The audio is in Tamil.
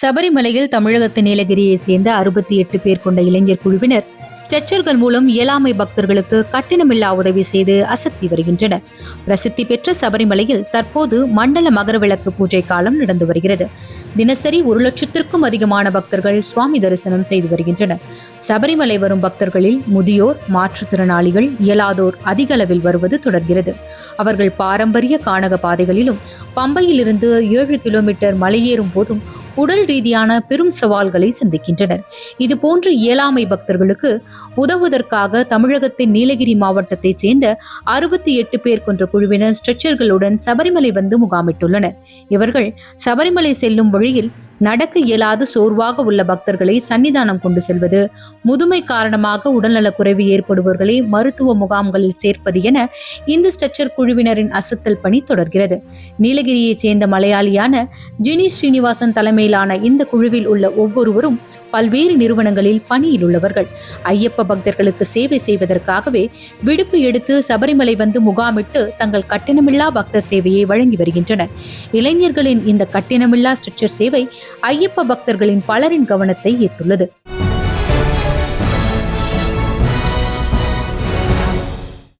சபரிமலையில் தமிழகத்தின் நீலகிரியை சேர்ந்த அறுபத்தி எட்டு பேர் கொண்ட இளைஞர் குழுவினர் ஸ்ட்ரெச்சர்கள் மூலம் இயலாமை பக்தர்களுக்கு கட்டணமில்லா உதவி செய்து அசத்தி வருகின்றனர். பிரசித்தி பெற்ற சபரிமலையில் தற்போது மண்டல மகரவிளக்கு பூஜை காலம் நடந்து வருகிறது. தினசரி ஒரு லட்சத்திற்கும் அதிகமான பக்தர்கள் சுவாமி தரிசனம் செய்து வருகின்றனர். சபரிமலை வரும் பக்தர்களில் முதியோர் மாற்றுத்திறனாளிகள் இயலாதோர் அதிக அளவில் வருவது தொடர்கிறது. அவர்கள் பாரம்பரிய கானக பாதைகளிலும் பம்பையிலிருந்து ஏழு கிலோமீட்டர் மலையேறும் போதும் உடல் ரீதியான பெரும் சவால்களை சந்திக்கின்றனர். இது போன்ற இயலாமை பக்தர்களுக்கு உதவுவதற்காக தமிழகத்தின் நீலகிரி மாவட்டத்தைச் சேர்ந்த அறுபத்தி எட்டு பேர் கொன்ற குழுவினர் ஸ்ட்ரெச்சர்களுடன் சபரிமலை வந்து முகாமிட்டுள்ளனர். இவர்கள் சபரிமலை செல்லும் வழியில் நடக்க இயலாது சோர்வாக உள்ள பக்தர்களை சன்னிதானம் கொண்டு செல்வது. முதுமை காரணமாக உடல்நலக் குறைவு ஏற்படுபவர்களை மருத்துவ முகாம்களில் சேர்ப்பது என இந்த ஸ்ட்ரக்சர் குழுவினரின் அசத்தல் பணி தொடர்கிறது. நீலகிரியைச் சேர்ந்த மலையாளியான ஜினி ஸ்ரீனிவாசன் தலைமையிலான இந்த குழுவில் உள்ள ஒவ்வொருவரும் பல்வேறு நிறுவனங்களில் பணியில் உள்ளவர்கள் ஐயப்ப பக்தர்களுக்கு சேவை செய்வதற்காகவே விடுப்பு எடுத்து சபரிமலை வந்து முகாமிட்டு தங்கள் கட்டணமில்லா பக்தர் சேவையை வழங்கி வருகின்றனர். இளைஞர்களின் இந்த கட்டணமில்லா ஸ்ட்ரக்சர் சேவை ஐயப்ப பக்தர்களின் பலரின் கவனத்தை ஈர்த்துள்ளது.